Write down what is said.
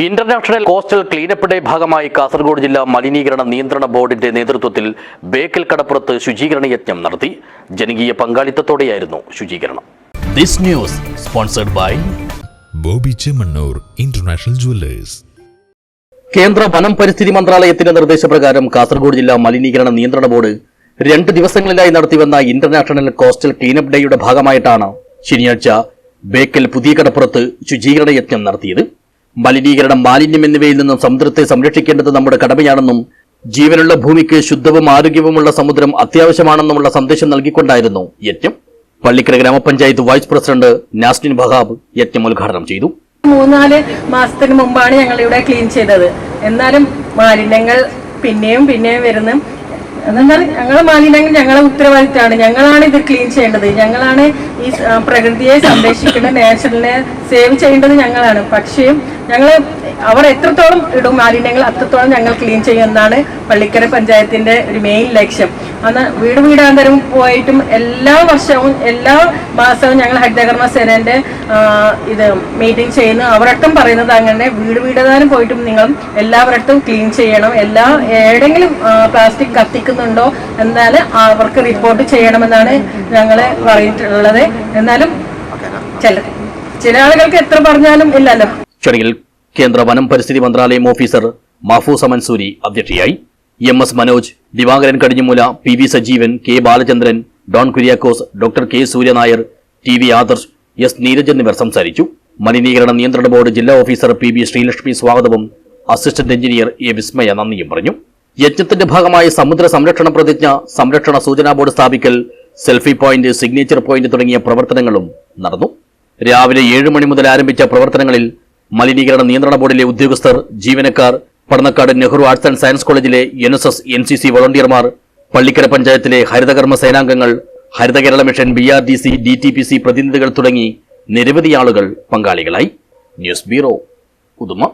International coastal cleanup day ഭാഗമായി കാസർഗോഡ് ജില്ലാ മലിനീകരണ നിയന്ത്രണ ബോർഡിന്റെ നേതൃത്വത്തിൽ ബേക്കൽ കടപ്പുറത്ത് ശുചീകരണ യജ്ഞം നടത്തി. ജനകീയ പങ്കാളിത്തത്തോടെയായിരുന്നു ശുചീകരണം. This news sponsored by Boby Chemmanur international jewellers കേന്ദ്ര വനം പരിസ്ഥിതി മന്ത്രാലയത്തിന്റെ നിർദ്ദേശപ്രകാരം കാസർഗോഡ് ജില്ലാ മലിനീകരണ നിയന്ത്രണ ബോർഡ് രണ്ട് ദിവസങ്ങളിലായി നടത്തിവന്ന ഇന്റർനാഷണൽ കോസ്റ്റൽ ക്ലീനപ്പ് ഡേയുടെ ഭാഗമായിട്ടാണ് ശനിയാഴ്ച ബേക്കൽ പുതിയ കടപ്പുറത്ത് ശുചീകരണ യജ്ഞം നടത്തിയത്. മലിനീകരണം മാലിന്യം എന്നിവയിൽ നിന്നും സമുദ്രത്തെ സംരക്ഷിക്കേണ്ടത് നമ്മുടെ കടമയാണെന്നും ജീവനുള്ള ഭൂമിക്ക് ശുദ്ധവും ആരോഗ്യവുമുള്ള സമുദ്രം അത്യാവശ്യമാണെന്നുമുള്ള സന്ദേശം നൽകിക്കൊണ്ടായിരുന്നു യജ്ഞം. പള്ളിക്കര ഗ്രാമപഞ്ചായത്ത് വൈസ് പ്രസിഡന്റ് നാസ്റ്റിൻ വഹാബ് യജ്ഞം ഉദ്ഘാടനം ചെയ്തു. മൂന്നാൽ മാസത്തിന് മുമ്പാണ് ഞങ്ങൾ ഇവിടെ ക്ലീൻ ചെയ്തത്. എന്നാലും മാലിന്യങ്ങൾ പിന്നെയും പിന്നെയും വരുന്നു. എന്നാൽ ഞങ്ങളെ മാലിന്യങ്ങൾ ഞങ്ങളെ ഉത്തരവാദിത്തമാണ് ഞങ്ങളാണ് ഇത് ക്ലീൻ ചെയ്യേണ്ടത്. ഞങ്ങളാണ് ഈ പ്രകൃതിയെ സംരക്ഷിക്കേണ്ടത് നാച്ചുറലിനെ സേവ് ചെയ്യേണ്ടത് ഞങ്ങളാണ്. പക്ഷേ ഞങ്ങൾ അവർ എത്രത്തോളം ഇടും മാലിന്യങ്ങൾ അത്രത്തോളം ഞങ്ങൾ ക്ലീൻ ചെയ്യും എന്നാണ് പള്ളിക്കര പഞ്ചായത്തിന്റെ ഒരു മെയിൻ ലക്ഷ്യം. അന്ന് വീട് വീടാന്തരം പോയിട്ടും എല്ലാ വർഷവും എല്ലാ മാസവും ഞങ്ങൾ ഹരിതകർമ്മ സേനന്റെ ഇത് മീറ്റിംഗ് ചെയ്യുന്നു. അവരൊട്ടും പറയുന്നത് അങ്ങനെ വീട് വീടാന്തരം പോയിട്ടും നിങ്ങൾ എല്ലാവരടുത്തും ക്ലീൻ ചെയ്യണം. എല്ലാ എവിടെയെങ്കിലും പ്ലാസ്റ്റിക് കത്തിക്കുന്നുണ്ടോ എന്നാൽ അവർക്ക് റിപ്പോർട്ട് ചെയ്യണമെന്നാണ് ഞങ്ങൾ പറഞ്ഞിട്ടുള്ളത്. എന്നാലും ചില ചില ആളുകൾക്ക് എത്ര പറഞ്ഞാലും ഇല്ലല്ലോ. ചടങ്ങിൽ കേന്ദ്ര വനം പരിസ്ഥിതി മന്ത്രാലയം ഓഫീസർ മഹഫൂസ മൻസൂരി അധ്യക്ഷയായി. M S Manoj Divakaran Kadinjumoola P V Sajeevan K Balachandran Don Kuriakose doctor K Surya Nair T V Adarsh S Neeraj എന്നിവർ സംസാരിച്ചു. മലിനീകരണ നിയന്ത്രണ ബോർഡ് ജില്ലാ ഓഫീസർ പി ബി ശ്രീലക്ഷ്മി സ്വാഗതവും അസിസ്റ്റന്റ് എഞ്ചിനീയർ എ വിസ്മയ നന്ദിയും പറഞ്ഞു. യജ്ഞത്തിന്റെ ഭാഗമായി സമുദ്ര സംരക്ഷണ പ്രതിജ്ഞ സംരക്ഷണ സൂചനാ ബോർഡ് സ്ഥാപിക്കൽ സെൽഫി പോയിന്റ് സിഗ്നേച്ചർ പോയിന്റ് തുടങ്ങിയ പ്രവർത്തനങ്ങളും നടന്നു. രാവിലെ ഏഴ് മണി മുതൽ ആരംഭിച്ച പ്രവർത്തനങ്ങളിൽ മലിനീകരണ നിയന്ത്രണ ബോർഡിലെ ഉദ്യോഗസ്ഥർ ജീവനക്കാർ Padannakkad Nehru arts and science കോളേജിലെ N S S N C C വോളണ്ടിയർമാർ Pallikkara പഞ്ചായത്തിലെ ഹരിതകർമ്മ സേനാംഗങ്ങൾ Haritha Kerala mission B R D C D T P C പ്രതിനിധികൾ തുടങ്ങി നിരവധി ആളുകൾ പങ്കാളികളായി. News bureau Uduma